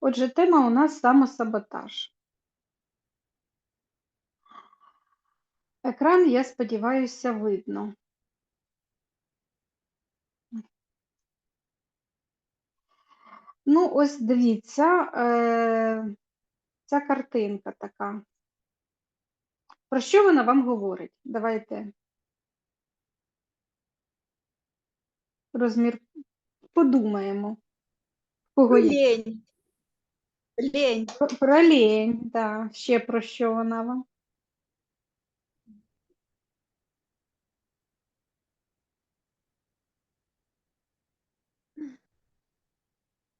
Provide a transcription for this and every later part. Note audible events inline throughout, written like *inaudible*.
Отже, тема у нас самосаботаж. Екран, я сподіваюся, видно. Ну, ось дивіться, е, ця картинка така. Про що вона вам говорить? Давайте розмір подумаємо. Кого є? Лень. Лень. Про- Про лінь, так. Ще про що вона вам?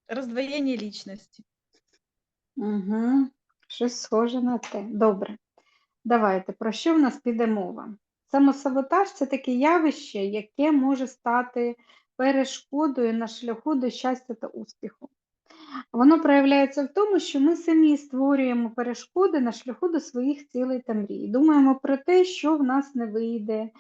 Раздвоение личности. Угу. Щось схоже на те. Добре. Давайте, про що в нас піде мова? Самосаботаж це таке явище, яке може стати перешкодою на шляху до щастя та успіху. Воно проявляється в тому, що ми самі створюємо перешкоди на шляху до своїх цілей та мрій. Думаємо про те, що в нас не вийде,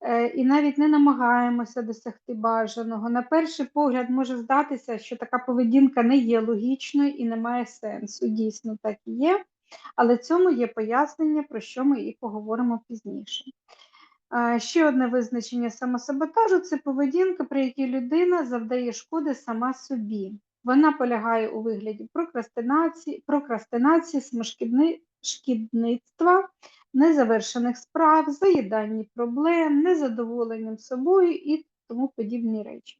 е, і навіть не намагаємося досягти бажаного. На перший погляд може здатися, що така поведінка не є логічною і не має сенсу. Дійсно, так і є, але цьому є пояснення, про що ми і поговоримо пізніше. Ще одне визначення самосаботажу це поведінка, при якій людина завдає шкоди сама собі. Вона полягає у вигляді прокрастинації, прокрастинації шкідництва, незавершених справ, заїданні проблем, незадоволенням собою і тому подібні речі.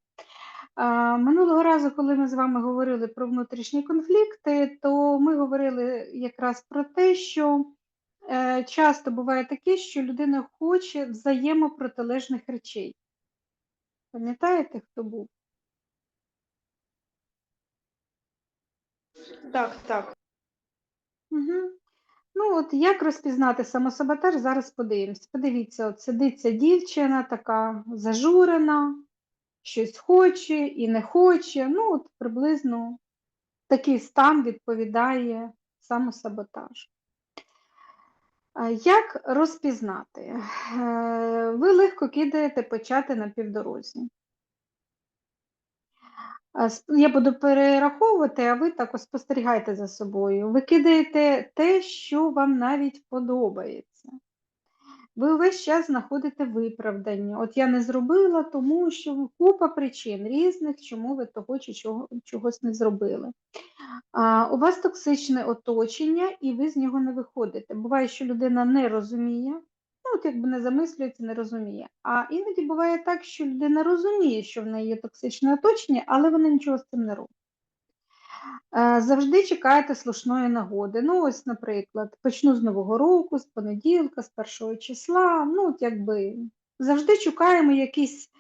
Минулого разу, коли ми з вами говорили про внутрішні конфлікти, то ми говорили якраз про те, що часто буває таке, що людина хоче взаємопротилежних речей. Пам'ятаєте, хто був? Так, так. Угу. Ну, от як розпізнати самосаботаж, зараз подивимось. Подивіться, от сидиться дівчина така зажурена, щось хоче і не хоче. Ну, от приблизно такий стан відповідає самосаботаж. Як розпізнати? Е, Ви легко кидаєте почати на півдорозі. Я буду перераховувати, а ви також спостерігайте за собою. Ви кидаєте те, що вам навіть подобається. Ви увесь час знаходите виправдання. От я не зробила, тому що купа причин різних, чому ви того чи чого, чогось не зробили. А, у вас токсичне оточення, і ви з нього не виходите. Буває, що людина не розуміє, ну, от якби не замислюється, не розуміє. А іноді буває так, що людина розуміє, що в неї є токсичне оточення, але вона нічого з цим не робить. Е, Завжди чекаєте слушної нагоди. Ну, ось, наприклад, почну з Нового року, з понеділка, з першого числа. Ну, якби завжди чекаємо якийсь,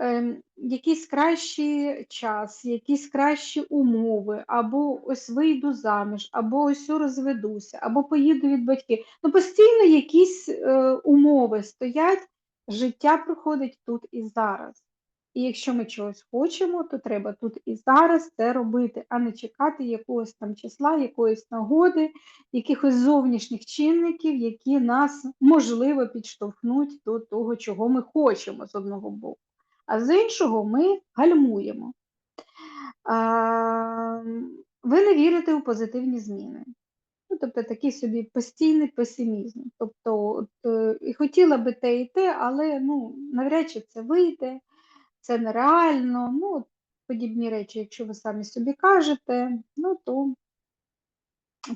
е, якийсь кращий час, якісь кращі умови, або ось вийду заміж, або ось розведуся, або поїду від батьків. Ну, постійно якісь е, умови стоять, життя проходить тут і зараз. І якщо ми чогось хочемо, то треба тут і зараз це робити, а не чекати якогось там числа, якоїсь нагоди, якихось зовнішніх чинників, які нас можливо підштовхнуть до того, чого ми хочемо з одного боку. А з іншого ми гальмуємо. А, ви не вірите у позитивні зміни. Ну, тобто такий собі постійний песимізм. Тобто, от, е, і хотіла би те і те, але ну, навряд чи це вийде це нереально, ну, подібні речі, якщо ви самі собі кажете, ну то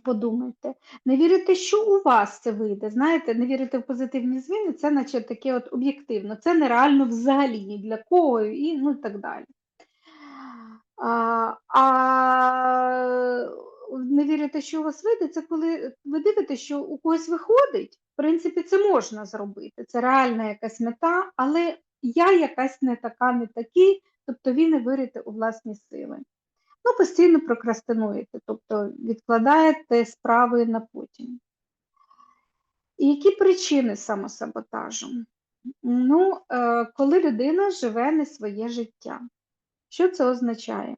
подумайте. Не вірите, що у вас це вийде. Знаєте, не вірите в позитивні зміни, це наче таке от об'єктивно, це нереально взагалі ні для кого і ну і так далі. А, а не вірите, що у вас вийде, це коли ви дивитесь, що у когось виходить, в принципі, це можна зробити, це реальна якась мета, але я якась не така, не такий, тобто ви не вірите у власні сили. Ну, постійно прокрастинуєте, тобто відкладаєте справи на потім. І які причини самосаботажу? Ну, е, коли людина живе не своє життя. Що це означає?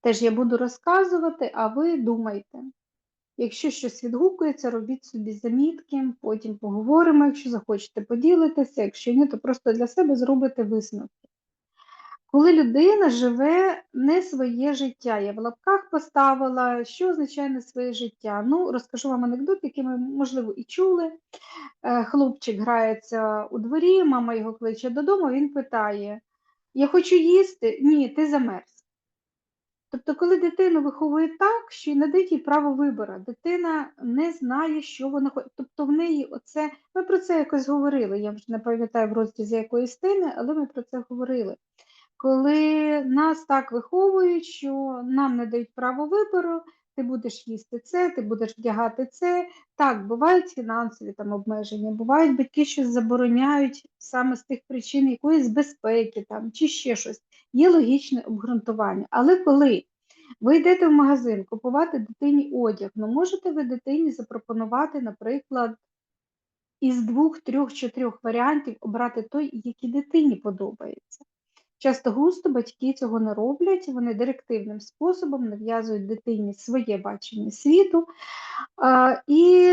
Теж я буду розказувати, а ви думайте. Якщо щось відгукується, робіть собі замітки, потім поговоримо, якщо захочете поділитися, якщо ні, то просто для себе зробите висновки. коли людина живе не своє життя. Я в лапках поставила, що означає не своє життя. Ну, розкажу вам анекдот, який ми, можливо, і чули. Е, Хлопчик грається у дворі, мама його кличе додому, він питає: Я хочу їсти? Ні, ти замерз. Тобто, коли дитину виховує так, що й надають їй право вибору, дитина не знає, що вона хоче. Тобто в неї оце, ми про це якось говорили, я вже не пам'ятаю в розділі якоїсь теми, але ми про це говорили. Коли нас так виховують, що нам не дають право вибору, ти будеш їсти це, ти будеш вдягати це. Так, бувають фінансові там обмеження, бувають батьки, що забороняють саме з тих причин якоїсь безпеки там, чи ще щось. Є логічне обґрунтування. Але коли ви йдете в магазин купувати дитині одяг, ну можете ви дитині запропонувати, наприклад, із двох, трьох, чотирьох варіантів обрати той, який дитині подобається. Часто густо батьки цього не роблять, вони директивним способом нав'язують дитині своє бачення світу. І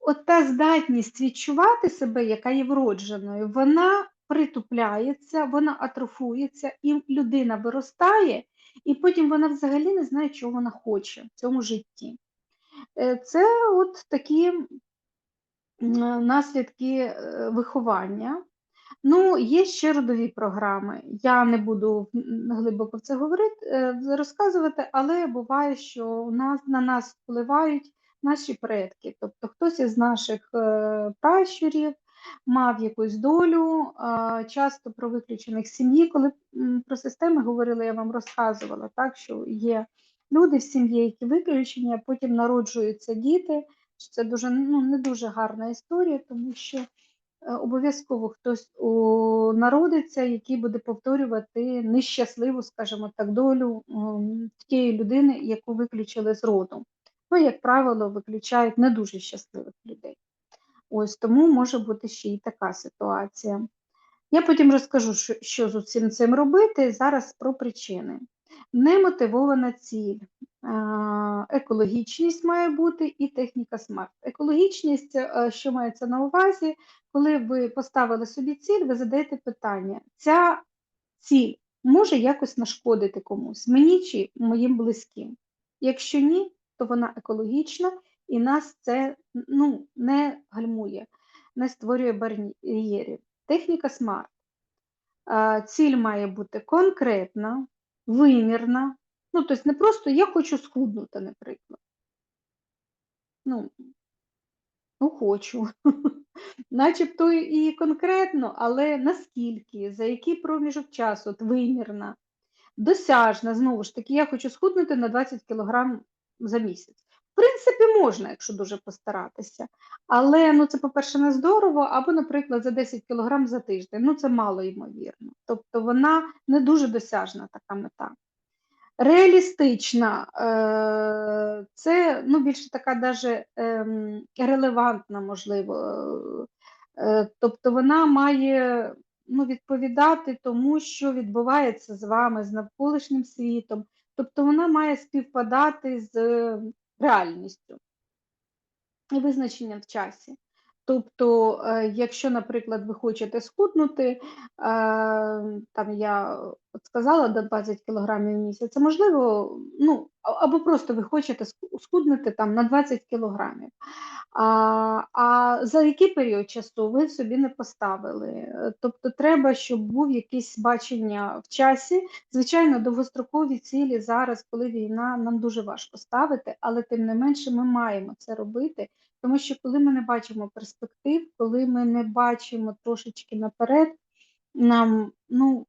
от та здатність відчувати себе, яка є вродженою, вона притупляється, вона атрофується, і людина виростає, і потім вона взагалі не знає, чого вона хоче в цьому житті. Е, Це от такі наслідки е, виховання. Ну, є ще родові програми. Я не буду глибоко це говорити, е, розказувати, але буває, що у нас, на нас впливають наші предки. Тобто хтось із наших е, пращурів мав якусь долю, часто про виключених сім'ї. Коли про системи говорили, я вам розказувала, так, що є люди в сім'ї, які виключені, а потім народжуються діти. Це дуже ну, не дуже гарна історія, тому що обов'язково хтось народиться, який буде повторювати нещасливу, скажімо так, долю тієї людини, яку виключили з роду. Ну, як правило, виключають не дуже щасливих людей. Ось тому може бути ще й така ситуація. Я потім розкажу, що, з усім цим робити. Зараз про причини. Немотивована ціль, е, екологічність має бути і техніка смарт. Екологічність, е, що мається на увазі, коли ви поставили собі ціль, ви задаєте питання: ця ціль може якось нашкодити комусь, мені чи моїм близьким. Якщо ні, то вона екологічна і нас це ну, не гальмує, не створює бар'єрів. Техніка смарт. Ціль має бути конкретна, вимірна. Ну, тобто не просто я хочу схуднути, наприклад. Ну, ну хочу. *laughs* Начебто і конкретно, але наскільки, за який проміжок часу, от вимірна, досяжна, знову ж таки, я хочу схуднути на 20 кг за місяць. В принципі, можна, якщо дуже постаратися. Але ну, це, по-перше, не здорово, або, наприклад, за 10 кг за тиждень. Ну, це мало ймовірно. Тобто вона не дуже досяжна така мета. Реалістична, е, це ну, більше така даже ем, релевантна, можливо. Е, тобто вона має ну, відповідати тому, що відбувається з вами, з навколишнім світом. Тобто вона має співпадати з реальністю і визначенням в часі. Тобто, е, якщо, наприклад, ви хочете схуднути, е, там я сказала до 20 кг в місяць, це можливо, ну, або просто ви хочете схуднути там на 20 кг. А а за який період часу ви собі не поставили? Тобто треба, щоб був якесь бачення в часі. Звичайно, довгострокові цілі зараз, коли війна, нам дуже важко ставити, але тим не менше ми маємо це робити, тому що коли ми не бачимо перспектив, коли ми не бачимо трошечки наперед, нам ну,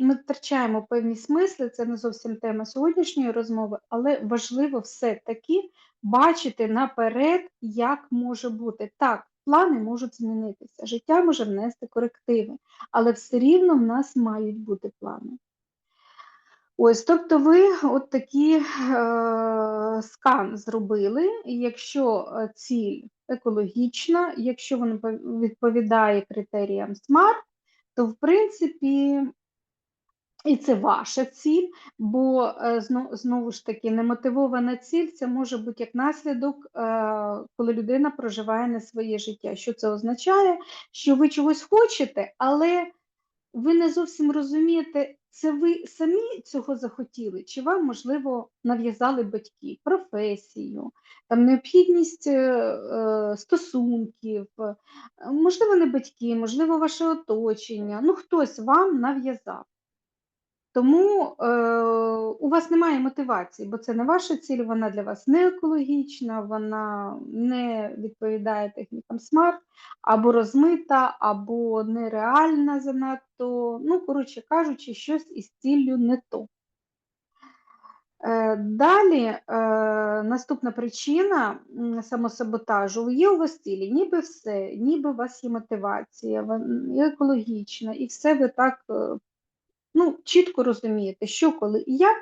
ми втрачаємо певні смисли, це не зовсім тема сьогоднішньої розмови, але важливо все-таки бачити наперед, як може бути. Так, плани можуть змінитися, життя може внести корективи, але все рівно в нас мають бути плани. Ось, тобто ви от такий е, скан зробили, якщо е, ціль екологічна, якщо вона відповідає критеріям SMART, то в принципі і це ваша ціль, бо е, знову ж таки немотивована ціль це може бути як наслідок, е, коли людина проживає не своє життя. Що це означає? Що ви чогось хочете, але ви не зовсім розумієте, це ви самі цього захотіли, чи вам, можливо, нав'язали батьки професію, там необхідність е, стосунків, можливо, не батьки, можливо, ваше оточення. Ну, хтось вам нав'язав. Тому е, у вас немає мотивації, бо це не ваша ціль, вона для вас не екологічна, вона не відповідає технікам SMART, або розмита, або нереальна занадто. Ну, коротше кажучи, щось із ціллю не то. Е, Далі е, наступна причина самосаботажу є у вас цілі, ніби все, ніби у вас є мотивація, вон- і екологічна, і все ви так е, ну, чітко розумієте, що, коли і як,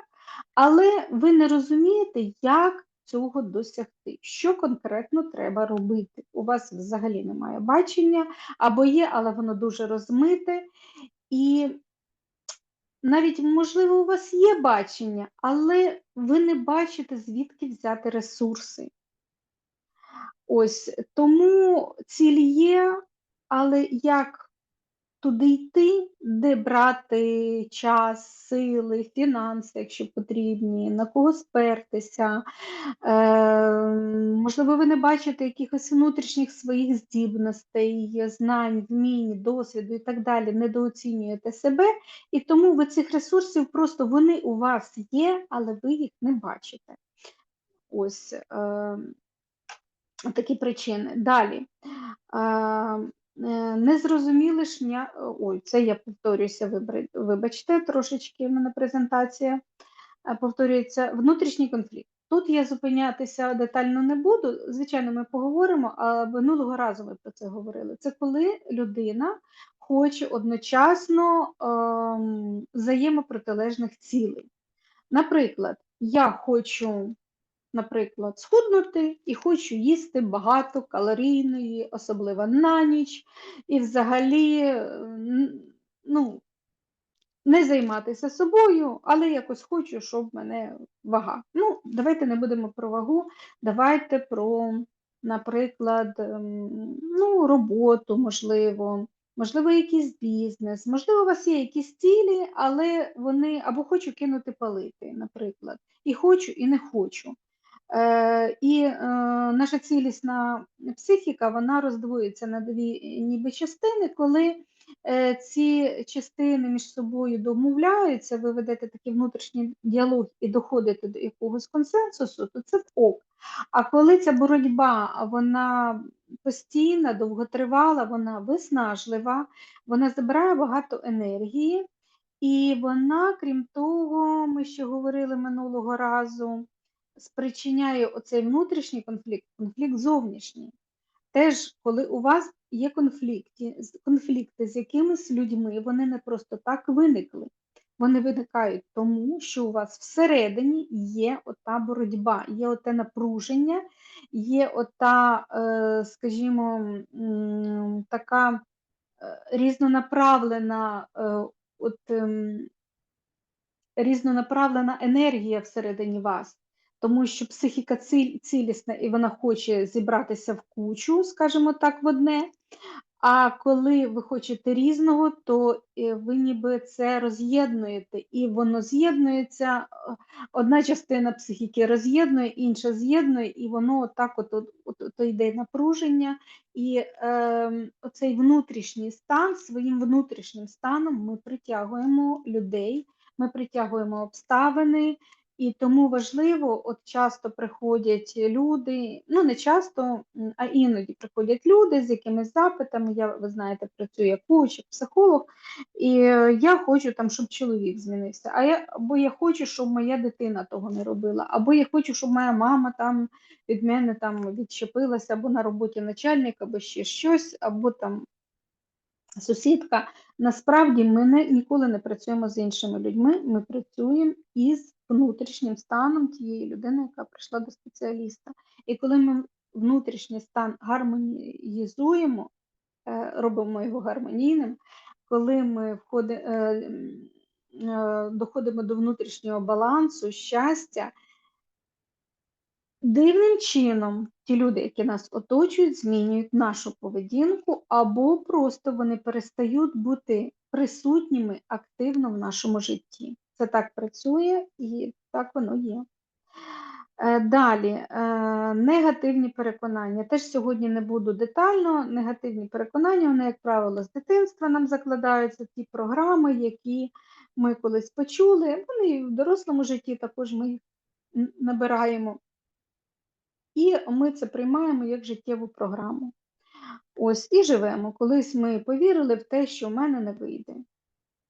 але ви не розумієте, як цього досягти, що конкретно треба робити. У вас взагалі немає бачення, або є, але воно дуже розмите. І навіть, можливо, у вас є бачення, але ви не бачите, звідки взяти ресурси. Ось тому ціль є, але як туди йти, де брати час, сили, фінанси, якщо потрібні, на кого спертися. Е, можливо, ви не бачите якихось внутрішніх своїх здібностей, знань, вмінь, досвіду і так далі, недооцінюєте себе, і тому ви цих ресурсів просто вони у вас є, але ви їх не бачите. Ось е, такі причини. Далі. Е, Незрозуміле шня... Ой, це я повторююся, вибачте, трошечки в мене презентація е, повторюється. Внутрішній конфлікт. Тут я зупинятися детально не буду. Звичайно, ми поговоримо, а минулого разу ми про це говорили. Це коли людина хоче одночасно ем, взаємопротилежних цілей. Наприклад, я хочу наприклад, схуднути і хочу їсти багато калорійної, особливо на ніч, і взагалі ну, не займатися собою, але якось хочу, щоб в мене вага. Ну, давайте не будемо про вагу, давайте про, наприклад, ем, ну, роботу, можливо. Можливо, якийсь бізнес, можливо, у вас є якісь цілі, але вони або хочу кинути палити, наприклад, і хочу, і не хочу. Е, І е, наша цілісна психіка вона роздвоюється на дві ніби частини, коли е, ці частини між собою домовляються, ви ведете такий внутрішній діалог і доходите до якогось консенсусу, то це ок. А коли ця боротьба вона постійна, довготривала, вона виснажлива, вона забирає багато енергії, і вона, крім того, ми ще говорили минулого разу спричиняє оцей внутрішній конфлікт, конфлікт зовнішній. Теж, коли у вас є конфлікти, конфлікти з якимись людьми, вони не просто так виникли. Вони виникають тому, що у вас всередині є ота боротьба, є оте напруження, є ота, е, скажімо, така е, різнонаправлена, е, от, ем, різнонаправлена енергія всередині вас, тому що психіка цілісна і вона хоче зібратися в кучу, скажімо так, в одне. А коли ви хочете різного, то е, ви ніби це роз'єднуєте, і воно з'єднується. е, Одна частина психіки роз'єднує, інша з'єднує, і воно так от, от, от, от йде напруження. І е, оцей внутрішній стан, своїм внутрішнім станом ми притягуємо людей, ми притягуємо обставини, і тому важливо, от часто приходять люди, ну не часто, а іноді приходять люди з якимись запитами. Я, ви знаєте, працюю як коуч, як психолог, і я хочу там, щоб чоловік змінився. А я або я хочу, щоб моя дитина того не робила, або я хочу, щоб моя мама там від мене там відчепилася, або на роботі начальник, або ще щось, або там сусідка. Насправді ми не, ніколи не працюємо з іншими людьми, ми працюємо із внутрішнім станом тієї людини, яка прийшла до спеціаліста. І коли ми внутрішній стан гармонізуємо, е, робимо його гармонійним, коли ми входи, е, е, доходимо до внутрішнього балансу, щастя, Дивним чином ті люди, які нас оточують, змінюють нашу поведінку, або просто вони перестають бути присутніми активно в нашому житті. Це так працює і так воно є. Е, Далі, е, негативні переконання. Теж сьогодні не буду детально. Негативні переконання, вони, як правило, з дитинства нам закладаються ті програми, які ми колись почули. Вони в дорослому житті також ми їх набираємо. І ми це приймаємо як життєву програму. Ось і живемо. Колись ми повірили в те, що в мене не вийде,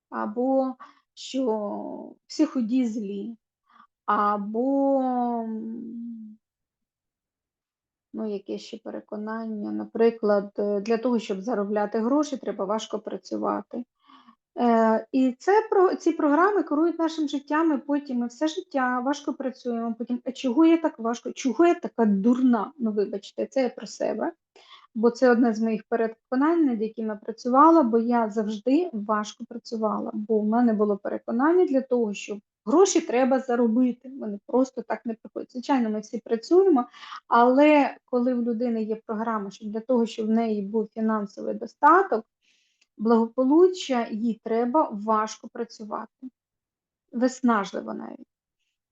або що всі худі злі, або ну, яке ще переконання. Наприклад, для того, щоб заробляти гроші, треба важко працювати. Е, І це про ці програми керують нашим життям, і потім ми все життя важко працюємо. Потім, а чого я так важко? Чого я така дурна? Ну, вибачте, це я про себе. Бо це одне з моїх переконань, над яким я працювала, бо я завжди важко працювала. Бо в мене було переконання для того, що гроші треба заробити. Вони просто так не приходять. Звичайно, ми всі працюємо, але коли в людини є програма, що для того, щоб в неї був фінансовий достаток, благополуччя, їй треба важко працювати, виснажливо навіть.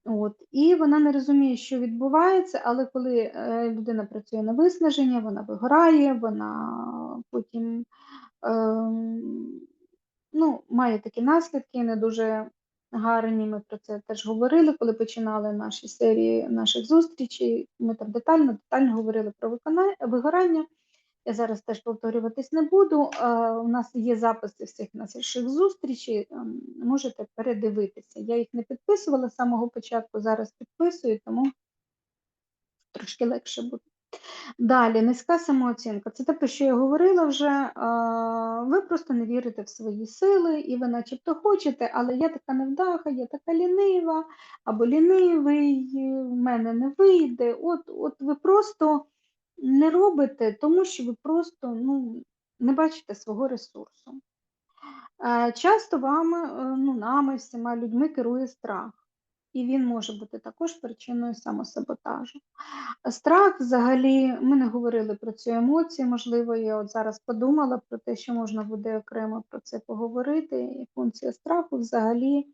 От. І вона не розуміє, що відбувається, але коли е, людина працює на виснаження, вона вигорає, вона потім ем, ну, має такі наслідки, не дуже гарні. Ми про це теж говорили, коли починали наші серії наших зустрічей. Ми там детально, детально говорили про виконання, вигорання. Я зараз теж повторюватись не буду. У нас є записи всіх наших зустрічей, ем, можете передивитися. Я їх не підписувала з самого початку, зараз підписую, тому трошки легше буде. Далі, низька самооцінка. Це те, про що я говорила вже. Ви просто не вірите в свої сили, і ви начебто хочете, але я така невдаха, я така лінива, або лінивий, в мене не вийде. От, от ви просто не робите, тому що ви просто ну, не бачите свого ресурсу. Е, Часто вами, е, ну, нами, всіма людьми керує страх, і він може бути також причиною самосаботажу. Страх взагалі, ми не говорили про цю емоцію, можливо, я от зараз подумала про те, що можна буде окремо про це поговорити. І функція страху взагалі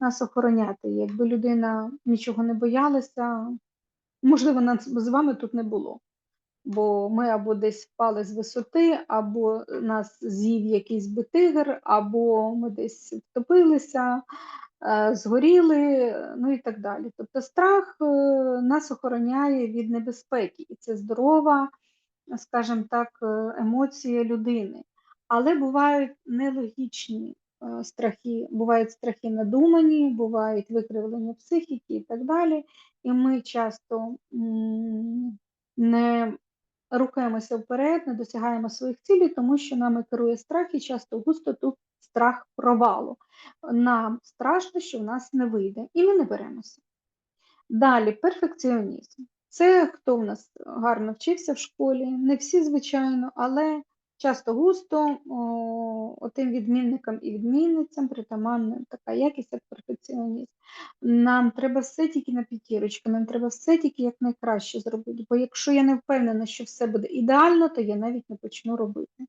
нас охороняти. Якби людина нічого не боялася, можливо, нас з вами тут не було. Бо ми або десь впали з висоти, або нас з'їв якийсь би тигр, або ми десь втопилися, е, згоріли, ну і так далі. Тобто страх е, нас охороняє від небезпеки, і це здорова, скажімо так, е, емоція людини. Але бувають нелогічні страхи, бувають страхи надумані, бувають викривлення психіки і так далі. І ми часто не рухаємося вперед, не досягаємо своїх цілей, тому що нами керує страх і часто густо тут страх провалу. Нам страшно, що в нас не вийде, і ми не беремося. Далі, перфекціонізм. Це хто в нас гарно вчився в школі, не всі, звичайно, але часто густо отим відмінникам і відмінницям притаманна така якість, як перфекціонізм. Нам треба все тільки на п'ятірочку, нам треба все тільки якнайкраще зробити. Бо якщо я не впевнена, що все буде ідеально, то я навіть не почну робити.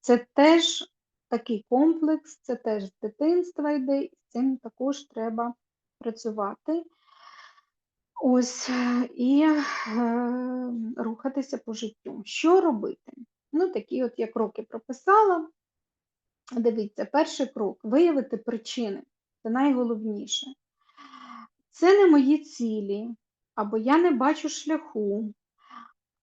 Це теж такий комплекс, це теж з дитинства йде, і з цим також треба працювати. Ось і е, рухатися по життю. Що робити? Ну, такі от я кроки прописала. Дивіться, перший крок виявити причини. Це найголовніше. Це не мої цілі, або я не бачу шляху,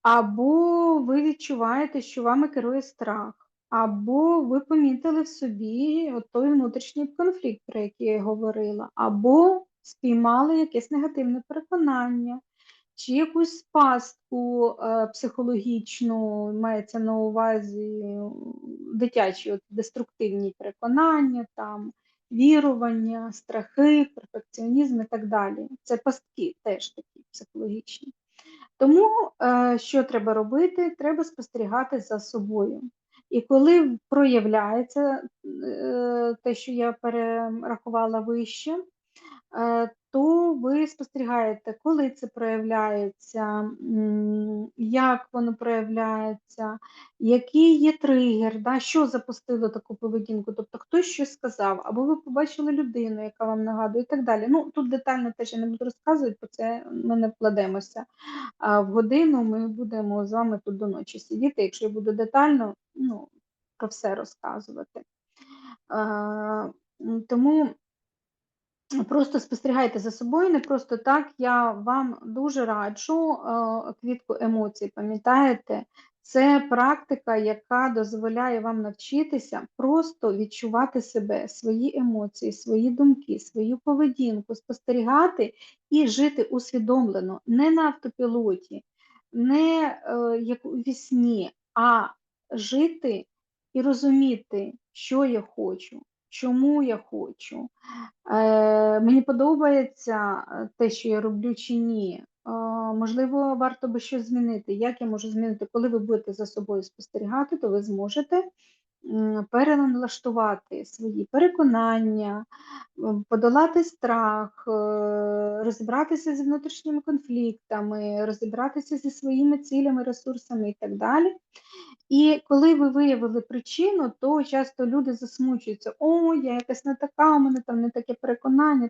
або ви відчуваєте, що вами керує страх, або ви помітили в собі той внутрішній конфлікт, про який я говорила, або спіймали якесь негативне переконання, чи якусь пастку е, психологічну, мається на увазі дитячі от, деструктивні переконання, там, вірування, страхи, перфекціонізм і так далі. Це пастки теж такі психологічні. Тому е, що треба робити? Треба спостерігати за собою. І коли проявляється е, те, що я перерахувала вище, то ви спостерігаєте, коли це проявляється, як воно проявляється, який є тригер, да, що запустило таку поведінку, тобто хтось щось сказав, або ви побачили людину, яка вам нагадує, і так далі. Ну, тут детально теж я не буду розказувати, бо це ми не вкладемося. А в годину ми будемо з вами тут до ночі сидіти, якщо я буду детально ну, про все розказувати. Тому Просто спостерігайте за собою, не просто так. Я вам дуже раджу е, квітку емоцій, пам'ятаєте? Це практика, яка дозволяє вам навчитися просто відчувати себе, свої емоції, свої думки, свою поведінку, спостерігати і жити усвідомлено, не на автопілоті, не е, як у вісні, а жити і розуміти, що я хочу, чому я хочу. Е, Мені подобається е, те, що я роблю чи ні. Е, Можливо, варто би щось змінити. Як я можу змінити? Коли ви будете за собою спостерігати, то ви зможете переналаштувати свої переконання, подолати страх, е, розібратися з внутрішніми конфліктами, розібратися зі своїми цілями, ресурсами і так далі. І коли ви виявили причину, то часто люди засмучуються: о, я якась не така, у мене там не таке переконання.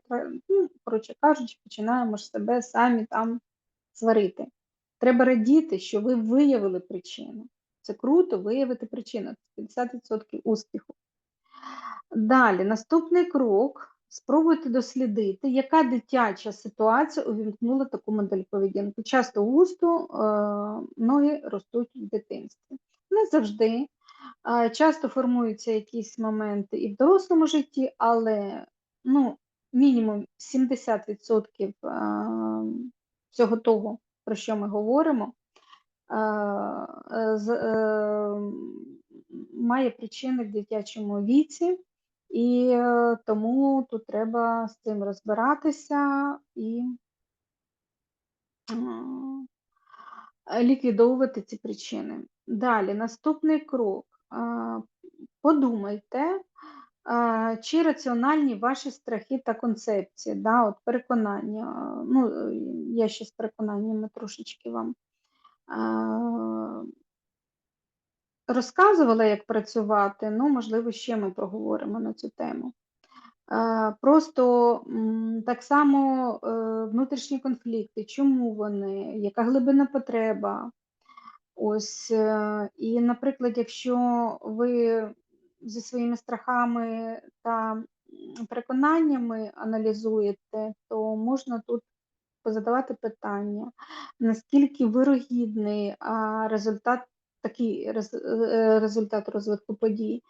Ну, коротше кажучи, починаємо ж себе самі там сварити. Треба радіти, що ви виявили причину. Це круто виявити причину. 50% успіху. Далі, наступний крок. Спробуйте дослідити, яка дитяча ситуація увімкнула таку модель поведінки. Часто густо е, ноги ростуть в дитинстві. Не завжди. Е, часто формуються якісь моменти і в дорослому житті, але ну, мінімум 70% е, всього того, про що ми говоримо, має причини в дитячому віці, і е, тому тут треба з цим розбиратися і ліквідовувати ці причини. Далі, наступний крок. Е, Подумайте, е, чи раціональні ваші страхи та концепції, да, от переконання. Ну, я ще з переконаннями трошечки вам розказувала, як працювати, ну, можливо, ще ми проговоримо на цю тему. Просто так само е, внутрішні конфлікти, чому вони, яка глибина потреба. Ось, е, і, наприклад, якщо ви зі своїми страхами та переконаннями аналізуєте, то можна тут позадавати питання, наскільки вирогідний результат, такий е, результат розвитку подій.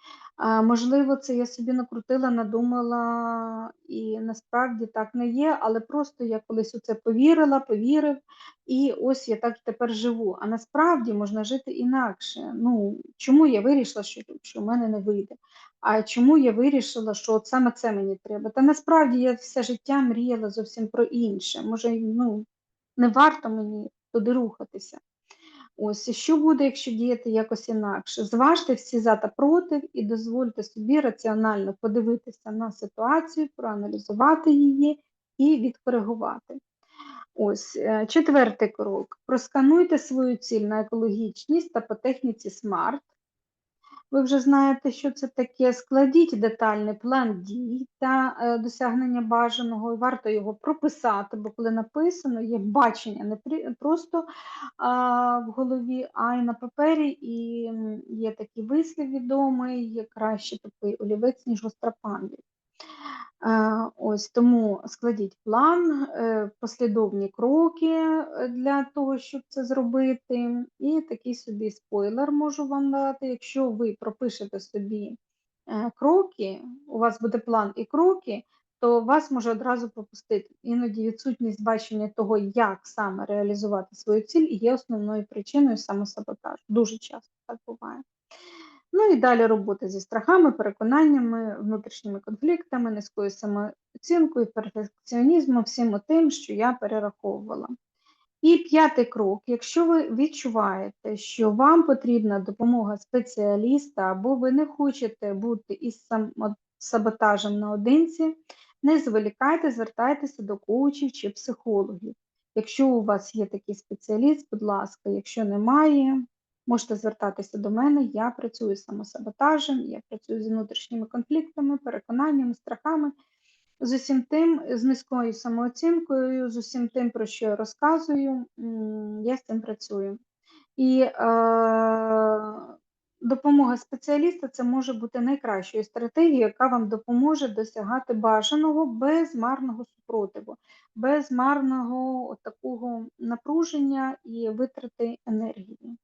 Можливо, це я собі накрутила, надумала, і насправді так не є, але просто я колись у це повірила, повірив, і ось я так тепер живу. А насправді можна жити інакше. Ну, чому я вирішила, що, що в мене не вийде? А чому я вирішила, що от саме це мені треба? Та насправді я все життя мріяла зовсім про інше. Може, ну, не варто мені туди рухатися. Ось, що буде, якщо діяти якось інакше? Зважте всі за та проти і дозвольте собі раціонально подивитися на ситуацію, проаналізувати її і відкоригувати. Ось е, четвертий крок. Проскануйте свою ціль на екологічність та по техніці SMART. Ви вже знаєте, що це таке. Складіть детальний план дій та е, досягнення бажаного, і варто його прописати, бо коли написано, є бачення не просто в голові, а й на папері, і є такий вислів відомий, є краще тупий олівець, ніж гостра пам'ять. Ось тому складіть план, е, послідовні кроки е, для того, щоб це зробити. І такий собі спойлер можу вам дати. Якщо ви пропишете собі е, кроки, у вас буде план і кроки, то вас може одразу пропустити. Іноді відсутність бачення того, як саме реалізувати свою ціль, є основною причиною самосаботажу. Дуже часто так буває. Ну і далі робота зі страхами, переконаннями, внутрішніми конфліктами, низькою самооцінкою, перфекціонізмом, всім тим, що я перераховувала. І п'ятий крок: якщо ви відчуваєте, що вам потрібна допомога спеціаліста, або ви не хочете бути із самосаботажем наодинці, Не зволікайте, звертайтеся до коучів чи психологів. Якщо у вас є такий спеціаліст, будь ласка, якщо немає, можете звертатися до мене. Я працюю з самосаботажем, я працюю з внутрішніми конфліктами, переконаннями, страхами, з усім тим, з низькою самооцінкою, з усім тим, про що я розказую, я з цим працюю. І е, допомога спеціаліста це може бути найкращою стратегією, яка вам допоможе досягати бажаного без марного супротиву, без марного такого напруження і витрати енергії.